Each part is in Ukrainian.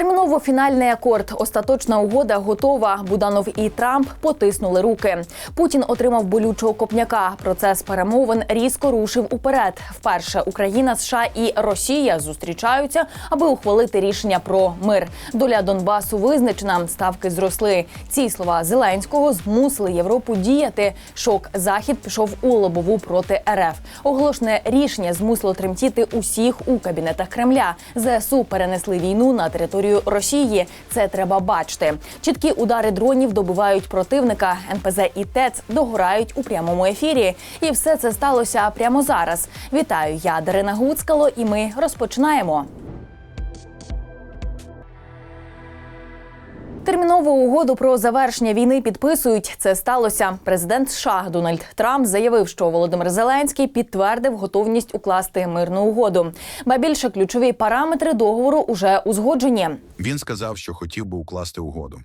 Терміново фінальний акорд. Остаточна угода готова. Буданов і Трамп потиснули руки. Путін отримав болючого копняка. Процес перемовин різко рушив уперед. Вперше Україна, США і Росія зустрічаються, аби ухвалити рішення про мир. Доля Донбасу визначена. Ставки зросли. Ці слова Зеленського змусили Європу діяти. Шок захід пішов у лобову проти РФ. Оголошене рішення змусило тремтіти усіх у кабінетах Кремля. ЗСУ перенесли війну на територію Росії. Це треба бачити. Чіткі удари дронів добивають противника. НПЗ і ТЕЦ догорають у прямому ефірі. І все це сталося прямо зараз. Вітаю, я Дарина Гуцкало, і ми розпочинаємо. Термінову угоду про завершення війни підписують. Це сталося. Президент США Дональд Трамп заявив, що Володимир Зеленський підтвердив готовність укласти мирну угоду. Ба більше ключові параметри договору уже узгоджені. Він сказав, що хотів би укласти угоду.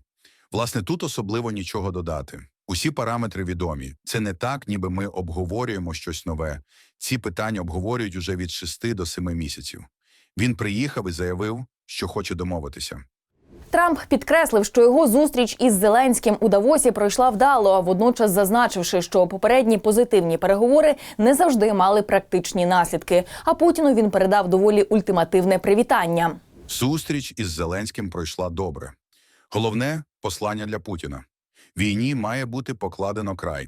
Власне, тут особливо нічого додати. Усі параметри відомі. Це не так, ніби ми обговорюємо щось нове. Ці питання обговорюють уже від 6 до 7 місяців. Він приїхав і заявив, що хоче домовитися. Трамп підкреслив, що його зустріч із Зеленським у Давосі пройшла вдало, а водночас зазначивши, що попередні позитивні переговори не завжди мали практичні наслідки. А Путіну він передав доволі ультимативне привітання. Зустріч із Зеленським пройшла добре. Головне послання для Путіна: війні має бути покладено край.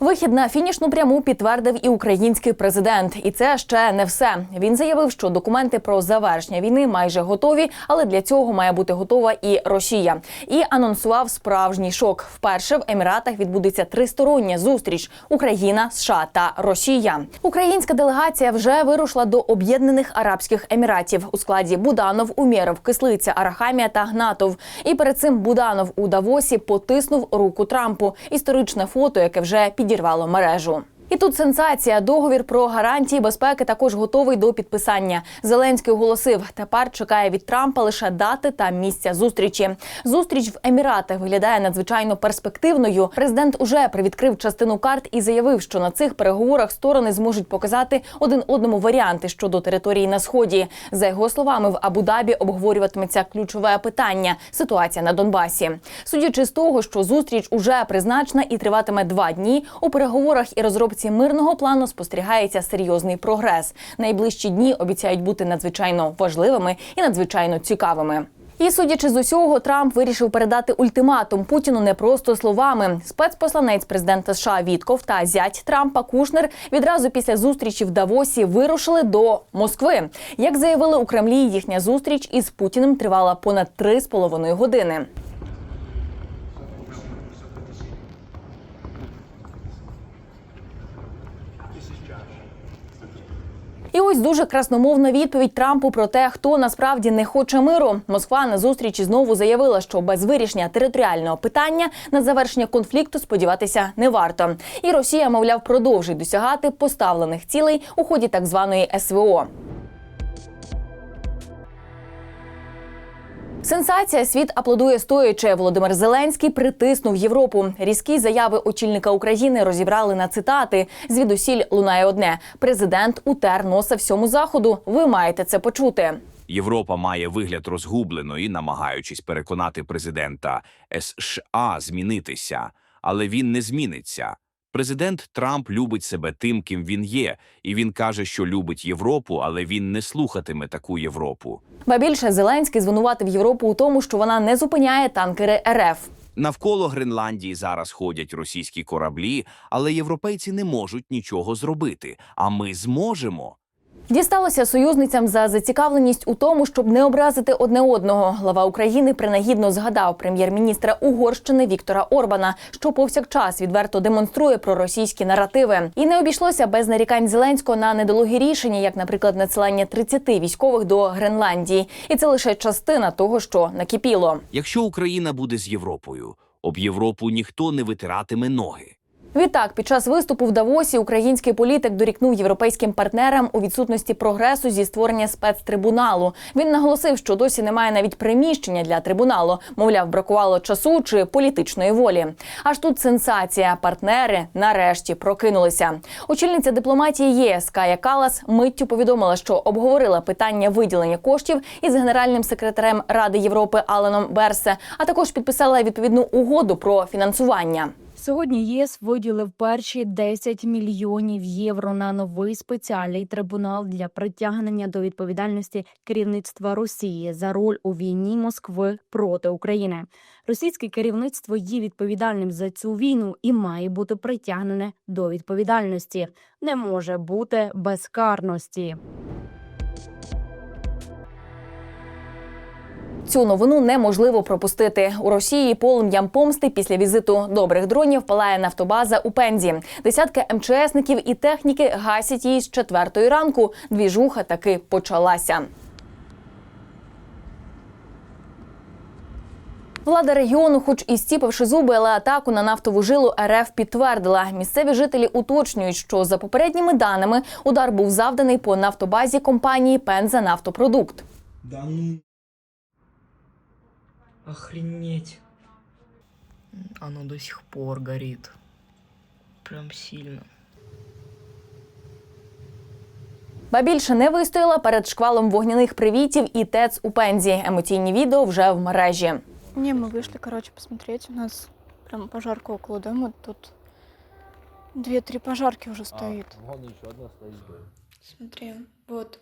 Вихід на фінішну пряму підтвердив і український президент, і це ще не все. Він заявив, що документи про завершення війни майже готові, але для цього має бути готова і Росія. І анонсував справжній шок. Вперше в Еміратах відбудеться тристороння зустріч: Україна, США та Росія. Українська делегація вже вирушила до Об'єднаних Арабських Еміратів у складі Буданов, Умєров, Кислиця, Арахамія та Гнатов. І перед цим Буданов у Давосі потиснув руку Трампу. Історичне фото, яке вже підірвало мережу. І тут сенсація. Договір про гарантії безпеки також готовий до підписання. Зеленський оголосив, тепер чекає від Трампа лише дати та місця зустрічі. Зустріч в Еміратах виглядає надзвичайно перспективною. Президент уже привідкрив частину карт і заявив, що на цих переговорах сторони зможуть показати один одному варіанти щодо території на сході. За його словами, в Абу-Дабі обговорюватиметься ключове питання ситуація на Донбасі. Судячи з того, що зустріч уже призначена і триватиме два дні. У переговорах і розробці мирного плану спостерігається серйозний прогрес. Найближчі дні обіцяють бути надзвичайно важливими і надзвичайно цікавими. І судячи з усього, Трамп вирішив передати ультиматум Путіну не просто словами. Спецпосланець президента США Вітков та зять Трампа Кушнер відразу після зустрічі в Давосі вирушили до Москви. Як заявили у Кремлі, їхня зустріч із Путіним тривала понад три з половиною години. І ось дуже красномовна відповідь Трампу про те, хто насправді не хоче миру. Москва на зустрічі знову заявила, що без вирішення територіального питання на завершення конфлікту сподіватися не варто. І Росія, мовляв, продовжить досягати поставлених цілей у ході так званої СВО. Сенсація світ аплодує стоячи. Володимир Зеленський притиснув Європу. Різкі заяви очільника України розібрали на цитати. Звідусіль лунає одне: президент утер носа всьому заходу. Ви маєте це почути. Європа має вигляд розгубленої, намагаючись переконати президента США змінитися, але він не зміниться. Президент Трамп любить себе тим, ким він є, і він каже, що любить Європу, але він не слухатиме таку Європу. Ба більше Зеленський звинуватив Європу у тому, що вона не зупиняє танкери РФ. Навколо Гренландії зараз ходять російські кораблі, але європейці не можуть нічого зробити. А ми зможемо. Дісталося союзницям за зацікавленість у тому, щоб не образити одне одного. Глава України принагідно згадав прем'єр-міністра Угорщини Віктора Орбана, що повсякчас відверто демонструє проросійські наративи. І не обійшлося без нарікань Зеленського на недолугі рішення, як, наприклад, надсилання 30 військових до Гренландії. І це лише частина того, що накипіло. Якщо Україна буде з Європою, об Європу ніхто не витиратиме ноги. Відтак, під час виступу в Давосі український політик дорікнув європейським партнерам у відсутності прогресу зі створення спецтрибуналу. Він наголосив, що досі немає навіть приміщення для трибуналу. Мовляв, бракувало часу чи політичної волі. Аж тут сенсація. Партнери нарешті прокинулися. Очільниця дипломатії ЄС Кая Калас миттю повідомила, що обговорила питання виділення коштів із генеральним секретарем Ради Європи Аленом Берсе, а також підписала відповідну угоду про фінансування. Сьогодні ЄС виділив перші 10 мільйонів євро на новий спеціальний трибунал для притягнення до відповідальності керівництва Росії за роль у війні Москви проти України. Російське керівництво є відповідальним за цю війну і має бути притягнене до відповідальності. Не може бути безкарності. Цю новину неможливо пропустити. У Росії полум'ям помсти після візиту добрих дронів палає нафтобаза у Пензі. Десятки МЧСників і техніки гасять її з четвертої ранку. Двіжуха таки почалася. Влада регіону, хоч і стіпивши зуби, але атаку на нафтову жилу РФ підтвердила. Місцеві жителі уточнюють, що за попередніми даними удар був завданий по нафтобазі компанії Пенза Нафтопродукт. Да ну. Охренеть. Оно до сих пор горит. Прям сильно. Ба більше не вистояла перед шквалом вогняних привітів і ТЕЦ у Пензі. Емоційні відео вже в мережі. Не, мы вышли, короче, посмотреть. У нас прям пожарка около дома. Тут две-три пожарки уже стоит. Вон еще одна стоит. да. Смотри, вот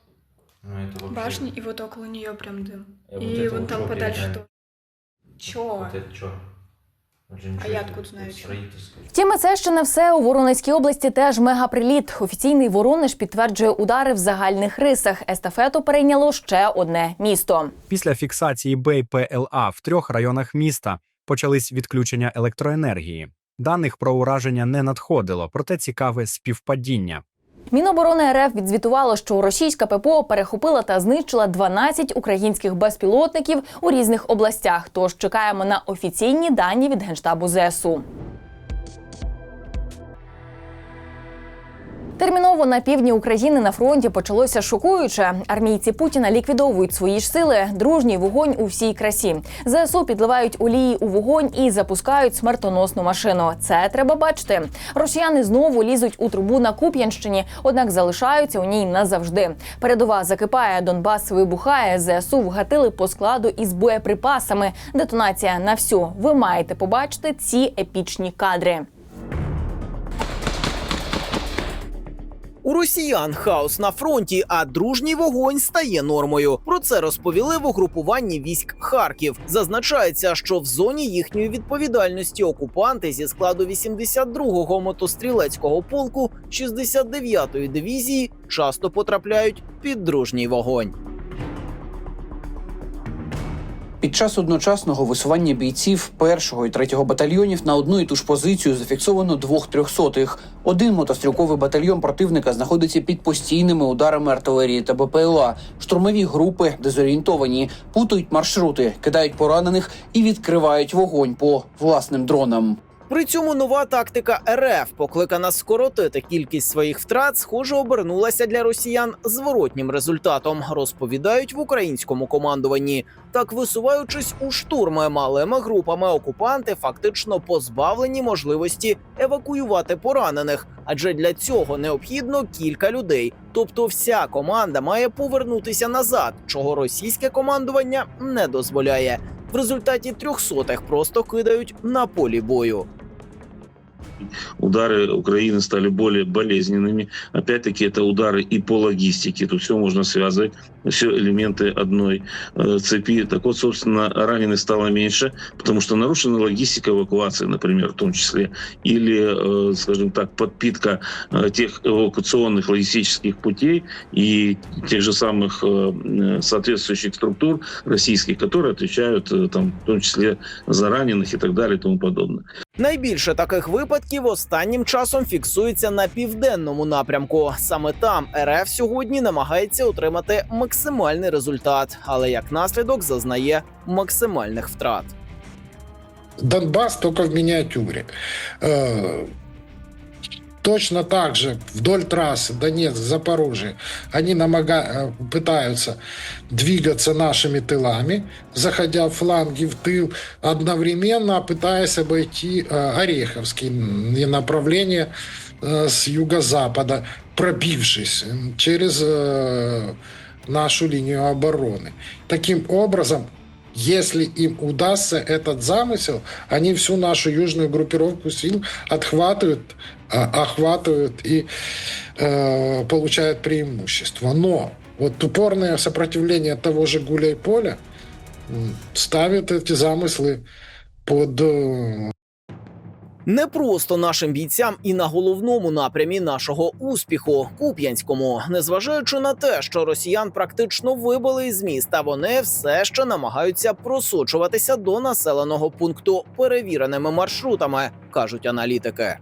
Ну, это вообще... башня, и вот около нее прям дым. Э, вот и это вон вот там чё, подальше перед то. нами? Чё? Вот это что? А я откуда знаю, чё? Строительство. Втім, і це ще не все. У Воронезькій області теж мегаприліт. Офіційний Воронеж підтверджує удари в загальних рисах. Естафету перейняло ще одне місто. Після фіксації БПЛА в трьох районах міста почались відключення електроенергії. Даних про ураження не надходило, проте цікаве співпадіння. Міноборони РФ відзвітувало, що російська ППО перехопила та знищила 12 українських безпілотників у різних областях. Тож чекаємо на офіційні дані від генштабу ЗСУ. Терміново на півдні України на фронті почалося шокуюче. Армійці Путіна ліквідовують свої ж сили. Дружній вогонь у всій красі. ЗСУ підливають олії у вогонь і запускають смертоносну машину. Це треба бачити. Росіяни знову лізуть у трубу на Куп'янщині, однак залишаються у ній назавжди. Передова закипає, Донбас вибухає. ЗСУ вгатили по складу із боєприпасами. Детонація на всю. Ви маєте побачити ці епічні кадри. У росіян хаос на фронті, а дружній вогонь стає нормою. Про це розповіли в угрупуванні військ Харків. Зазначається, що в зоні їхньої відповідальності окупанти зі складу 82-го мотострілецького полку 69-ї дивізії часто потрапляють під дружній вогонь. Під час одночасного висування бійців першого і третього батальйонів на одну і ту ж позицію зафіксовано двох трьохсотих. Один мотострілковий батальйон противника знаходиться під постійними ударами артилерії та БПЛА. Штурмові групи дезорієнтовані, путають маршрути, кидають поранених і відкривають вогонь по власним дронам. При цьому нова тактика РФ, покликана скоротити кількість своїх втрат, схоже обернулася для росіян зворотнім результатом. Розповідають в українському командуванні. Так, висуваючись у штурми малими групами, окупанти фактично позбавлені можливості евакуювати поранених, адже для цього необхідно кілька людей. Тобто, вся команда має повернутися назад, чого російське командування не дозволяє. В результаті трьохсотих просто кидають на полі бою. удары Украины стали более болезненными. Опять-таки, это удары и по логистике. Тут все можно связывать, все элементы одной э, цепи. Так вот, собственно, раненых стало меньше, потому что нарушена логистика эвакуации, например, в том числе, или, э, скажем так, подпитка э, тех эвакуационных логистических путей и тех же самых э, соответствующих структур российских, которые отвечают, э, там, в том числе, за раненых и так далее и тому подобное. Найбільше таких випадків останнім часом фіксується на південному напрямку. Саме там РФ сьогодні намагається отримати максимальний результат, але як наслідок зазнає максимальних втрат. Донбасс только в миниатюре. Э, Точно так же вдоль трассы Донецк-Запорожье они намага- э, пытаются двигаться нашими тылами, заходя в фланги в тыл, одновременно пытаясь обойти э, Ореховские м, направления э, с юго-запада, пробившись м, через э, нашу линию обороны. Таким образом, если им удастся этот замысел, они всю нашу южную группировку сил отхватывают, а, охватывают и э, получают преимущество. Но вот упорное сопротивление того же Гуляй-Поля ставит эти замыслы под э, Не просто нашим бійцям і на головному напрямі нашого успіху Куп'янському, незважаючи на те, що росіян практично вибили із міста, вони все ще намагаються просочуватися до населеного пункту перевіреними маршрутами, кажуть аналітики.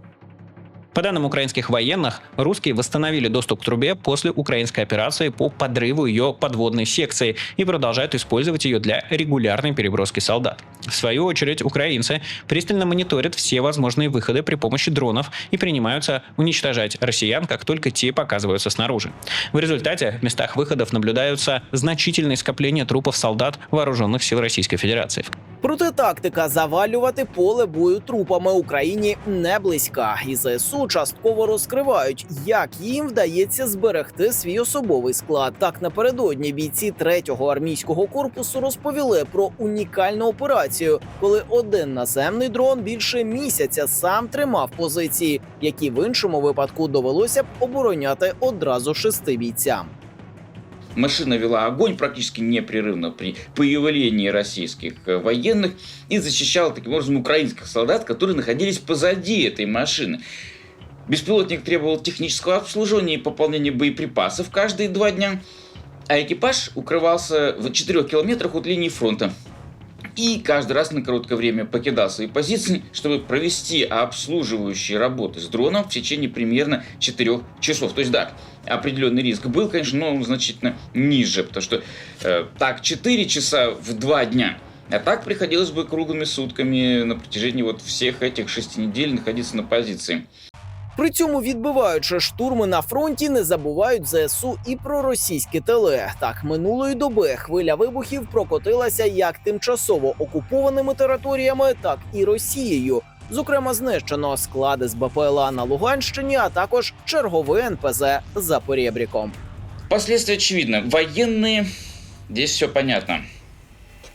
По данным украинских военных, русские восстановили доступ к трубе после украинской операции по подрыву ее подводной секции и продолжают использовать ее для регулярной переброски солдат. В свою очередь, украинцы пристально мониторят все возможные выходы при помощи дронов и принимаются уничтожать россиян, как только те показываются снаружи. В результате в местах выходов наблюдаются значительные скопления трупов солдат вооруженных сил Российской Федерации. Проте тактика завалювати поле бою трупами Україні не близька, і ЗСУ частково розкривають, як їм вдається зберегти свій особовий склад. Так напередодні бійці 3-го армійського корпусу розповіли про унікальну операцію, коли один наземний дрон більше місяця сам тримав позиції, які в іншому випадку довелося б обороняти одразу шести бійцям. Машина вела огонь практически непрерывно при появлении российских э, военных и защищала таким образом украинских солдат, которые находились позади этой машины. Беспилотник требовал технического обслуживания и пополнения боеприпасов каждые два дня, а экипаж укрывался в 4 километрах от линии фронта. И каждый раз на короткое время покидал свои позиции, чтобы провести обслуживающие работы с дроном в течение примерно 4 часов. То есть, да, определенный риск был, конечно, но значительно ниже, потому что э, так 4 часа в 2 дня, а так приходилось бы круглыми сутками на протяжении вот всех этих шести недель находиться на позиции. При цьому, відбиваючи штурми на фронті, не забувають ЗСУ і про російські тили. Так минулої доби хвиля вибухів прокотилася як тимчасово окупованими територіями, так і Росією. Зокрема, знищено склади з БПЛА на Луганщині, а також черговий НПЗ за Порєбріком. Последствия очевидны. Военные, здесь все понятно.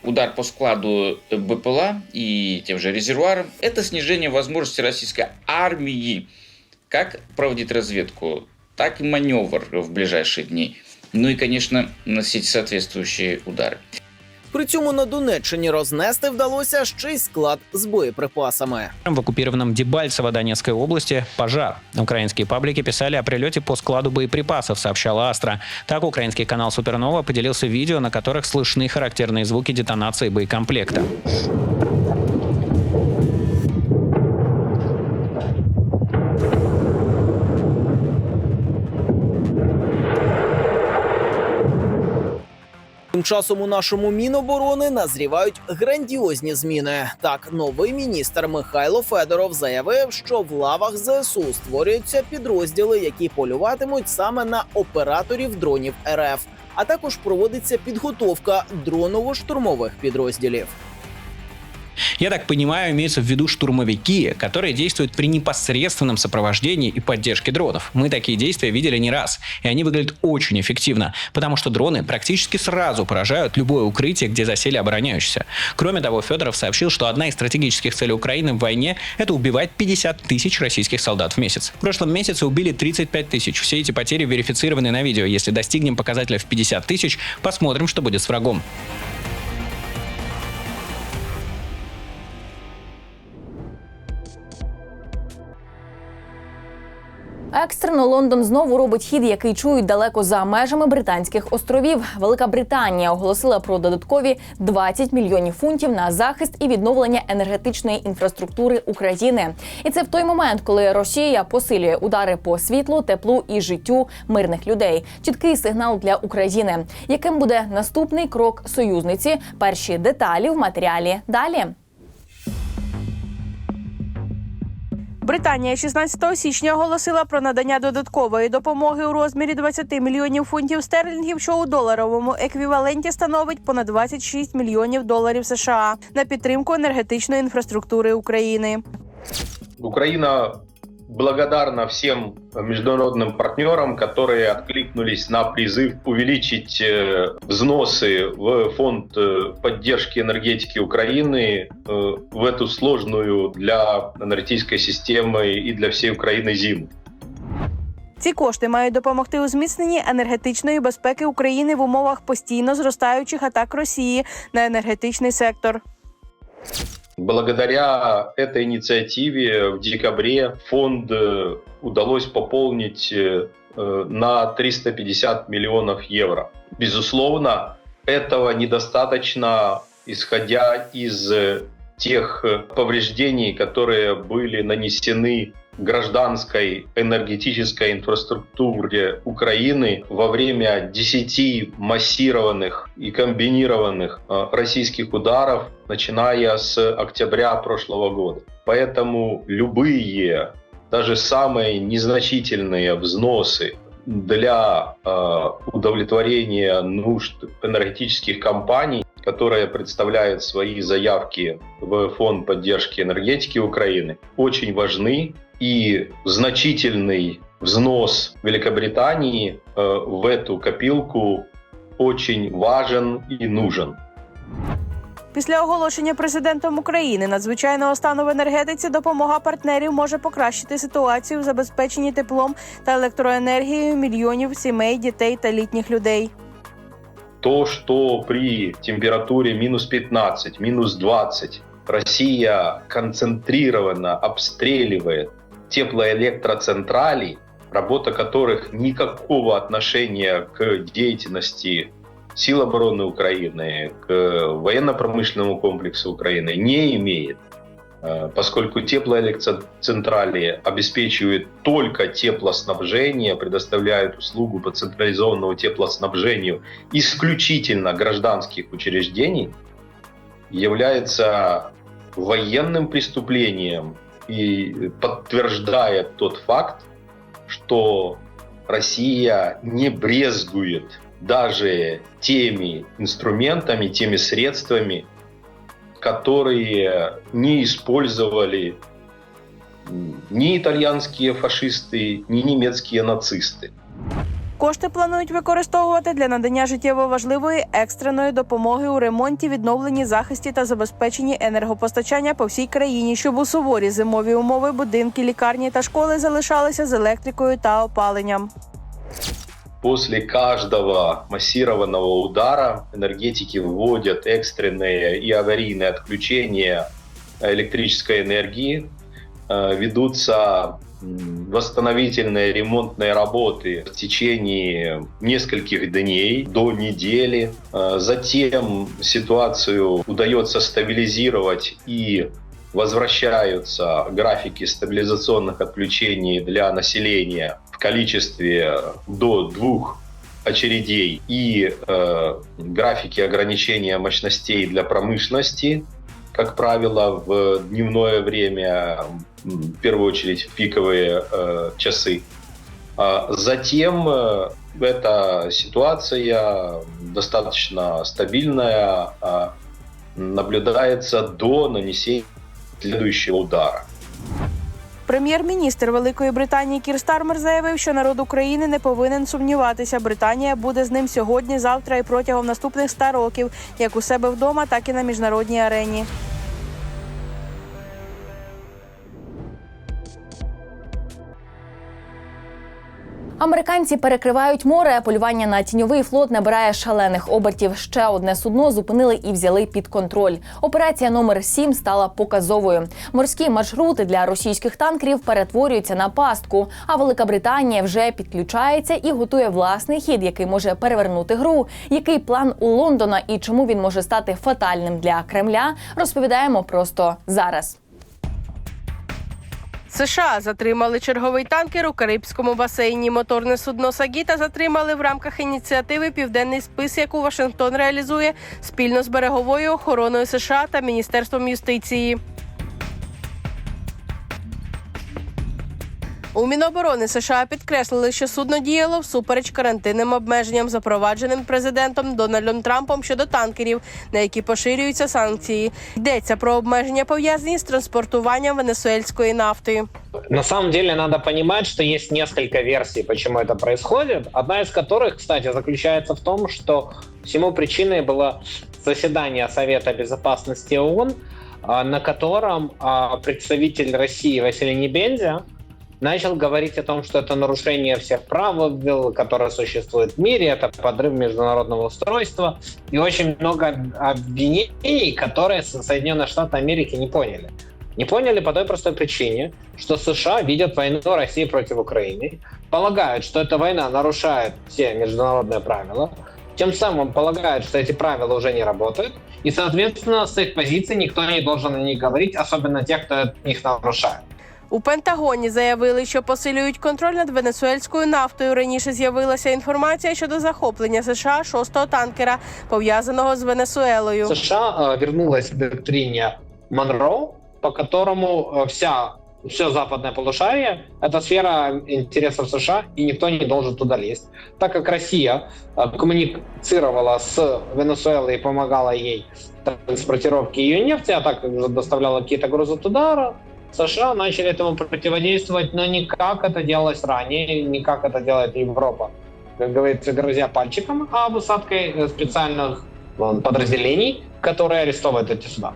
Удар по складу БПЛА и тем же резервуарам – это снижение возможности российской армии как проводить разведку, так и маневр в ближайшие дни. Ну и, конечно, носить соответствующие удары. При цьому на Донеччині рознести вдалося ще й склад з боєприпасами. В оккупированном Дебальцево Донецкой области пожар. Украинские паблики писали о прилете по складу боеприпасов, сообщала Астра. Так, украинский канал Супернова поделился видео, на которых слышны характерные звуки детонации боекомплекта. Тим часом у нашому міноборони назрівають грандіозні зміни. Так, новий міністр Михайло Федоров заявив, що в лавах ЗСУ створюються підрозділи, які полюватимуть саме на операторів дронів РФ. А також проводиться підготовка дроново-штурмових підрозділів. Я так понимаю, имеются в виду штурмовики, которые действуют при непосредственном сопровождении и поддержке дронов. Мы такие действия видели не раз, и они выглядят очень эффективно, потому что дроны практически сразу поражают любое укрытие, где засели обороняющиеся. Кроме того, Федоров сообщил, что одна из стратегических целей Украины в войне – это убивать 50 тысяч российских солдат в месяц. В прошлом месяце убили 35 тысяч. Все эти потери верифицированы на видео. Если достигнем показателя в 50 тысяч, посмотрим, что будет с врагом. Екстрено Лондон знову робить хід, який чують далеко за межами британських островів. Велика Британія оголосила про додаткові 20 мільйонів фунтів на захист і відновлення енергетичної інфраструктури України. І це в той момент, коли Росія посилює удари по світлу, теплу і життю мирних людей. Чіткий сигнал для України. Яким буде наступний крок союзниці? Перші деталі в матеріалі далі. Британія 16 січня оголосила про надання додаткової допомоги у розмірі 20 мільйонів фунтів стерлінгів, що у доларовому еквіваленті становить понад 26 мільйонів доларів США на підтримку енергетичної інфраструктури України. Украина благодарна всем международным партнерам, которые откликнулись на призыв увеличить э, взносы в фонд э, поддержки энергетики Украины э, в эту сложную для энергетической системы и для всей Украины зиму. Ці кошти мають допомогти у зміцненні енергетичної безпеки України в умовах постійно зростаючих атак Росії на енергетичний сектор. Благодаря этой инициативе в декабре фонд э, удалось пополнить э, э, на 350 миллионов евро. Безусловно, этого недостаточно, исходя из тех э, повреждений, которые были нанесены гражданской энергетической инфраструктуре Украины во время 10 массированных и комбинированных э, российских ударов, начиная с октября прошлого года. Поэтому любые, даже самые незначительные взносы для э, удовлетворения нужд энергетических компаний, которые представляют свои заявки в Фонд поддержки энергетики Украины, очень важны и значительный взнос Великобритании э, в эту копилку очень важен и нужен. Після оголошення президентом України надзвичайного стану в енергетиці допомога партнерів може покращити ситуацію в забезпеченні теплом та електроенергією мільйонів сімей, дітей та літніх людей. То, что при температуре минус 15, минус 20 Россия концентрированно обстреливает теплоэлектроцентрали, работа которых никакого отношения к деятельности сил обороны Украины, к военно-промышленному комплексу Украины не имеет, поскольку теплоэлектроцентрали обеспечивают только теплоснабжение, предоставляют услугу по централизованному теплоснабжению исключительно гражданских учреждений, является военным преступлением и подтверждает тот факт, что Россия не брезгует даже теми инструментами, теми средствами, которые не использовали ни итальянские фашисты, ни немецкие нацисты. Кошти планують використовувати для надання життєво важливої екстреної допомоги у ремонті, відновленні, захисті та забезпеченні енергопостачання по всій країні, щоб у суворі зимові умови будинки, лікарні та школи залишалися з електрикою та опаленням. После каждого массированного удара энергетики вводят экстренные и аварийные отключения электрической энергии, Э, ведутся восстановительные ремонтные работы в течение нескольких дней до недели. Э, Затем ситуацию удается стабилизировать и возвращаются графики стабилизационных отключений для населения в количестве до двух очередей и э, графики ограничения мощностей для промышленности, как правило, в дневное время, в первую очередь в пиковые э, часы. А Затем э, эта ситуация достаточно стабильная, а, наблюдается до нанесения следующего удара. Прем'єр-міністр Великої Британії Кір Стармер заявив, що народ України не повинен сумніватися. Британія буде з ним сьогодні, завтра і протягом наступних ста років, як у себе вдома, так і на міжнародній арені. Американці перекривають море. Полювання на тіньовий флот набирає шалених обертів. Ще одне судно зупинили і взяли під контроль. Операція номер 7 стала показовою. Морські маршрути для російських танкерів перетворюються на пастку. А Велика Британія вже підключається і готує власний хід, який може перевернути гру. Який план у Лондона і чому він може стати фатальним для Кремля? Розповідаємо просто зараз. США затримали черговий танкер у Карибському басейні. Моторне судно Сагіта затримали в рамках ініціативи Південний спис, яку Вашингтон реалізує спільно з береговою охороною США та Міністерством юстиції. У Міноборони США підкреслили, що судно діяло всупереч карантинним обмеженням, запровадженим президентом Дональдом Трампом щодо танкерів, на які поширюються санкції. Йдеться про обмеження пов'язані з транспортуванням венесуельської нафти. На самом деле надо понимать, что есть несколько версий, почему это происходит. Одна из которых, кстати, заключается в том, что всему причиной было заседание Совета Безопасности ООН, а, на котором а, представитель России Василий Небензя начал говорить о том, что это нарушение всех правил, которые существуют в мире, это подрыв международного устройства и очень много обвинений, которые Соединенные Штаты Америки не поняли. Не поняли по той простой причине, что США видят войну России против Украины, полагают, что эта война нарушает все международные правила, тем самым полагают, что эти правила уже не работают, и, соответственно, с их позиции никто не должен о них говорить, особенно те, кто их нарушает. У Пентагоні заявили, що посилюють контроль над венесуельською нафтою. Раніше з'явилася інформація щодо захоплення США шостого танкера, пов'язаного з Венесуелою. США э, вернулась к доктрине Монро, по которому э, вся все западное полушарие – это сфера интересов США, и никто не должен туда лезть. Так как Россия э, коммуницировала с Венесуэлой и помогала ей в транспортировке ее нефти, а также доставляла какие-то грузы туда, США начали этому противодействовать, но не как это делалось ранее, не как это делает Европа. Как говорится, грозя пальчиком, а высадкой э, специальных э, подразделений, которые арестовывают эти суда.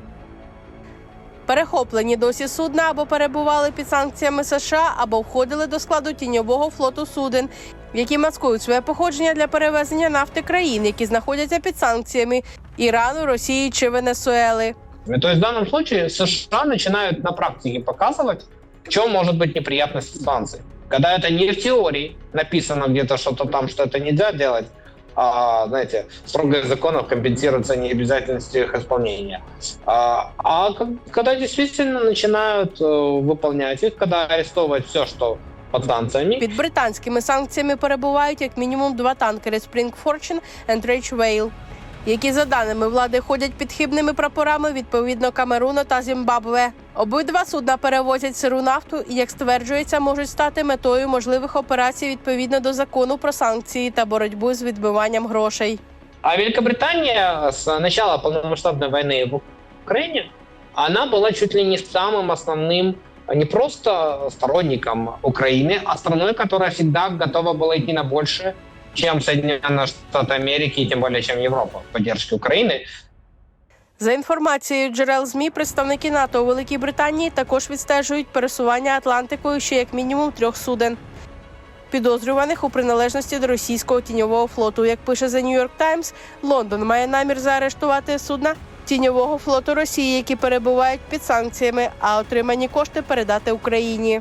Перехоплені досі судна або перебували під санкціями США, або входили до складу тіньового флоту суден, які маскують своє походження для перевезення нафти країн, які знаходяться під санкціями Ірану, Росії чи Венесуели. То есть в данном случае США начинают на практике показывать, в чем может быть неприятность санкций. Когда это не в теории написано где-то что-то там, что это нельзя делать, а, знаете, строгость законов компенсируется необязательностью их исполнения. А, а к- когда действительно начинают э, выполнять их, когда арестовывать все, что под санкциями, Під британськими санкціями перебувають як мінімум два танкери Spring Fortune and Rage Whale, які за даними влади ходять під хибними прапорами відповідно Камеруна та Зімбабве. Обидва судна перевозять сиру нафту і, як стверджується, можуть стати метою можливих операцій відповідно до закону про санкції та боротьбу з відбиванням грошей. А Великобритания с начала полномасштабной войны в Украине, она была чуть ли не самым основным а не просто сторонником Украины, а страной, которая всегда готова была идти на больше, чем Соединенные Штаты Америки и тем более, чем Европа в поддержке Украины. За інформацією джерел ЗМІ, представники НАТО у Великій Британії також відстежують пересування Атлантикою ще як мінімум трьох суден. Підозрюваних у приналежності до російського тіньового флоту. Як пише The New York Times, Лондон має намір заарештувати судна тіньового флоту Росії, які перебувають під санкціями, а отримані кошти передати Україні.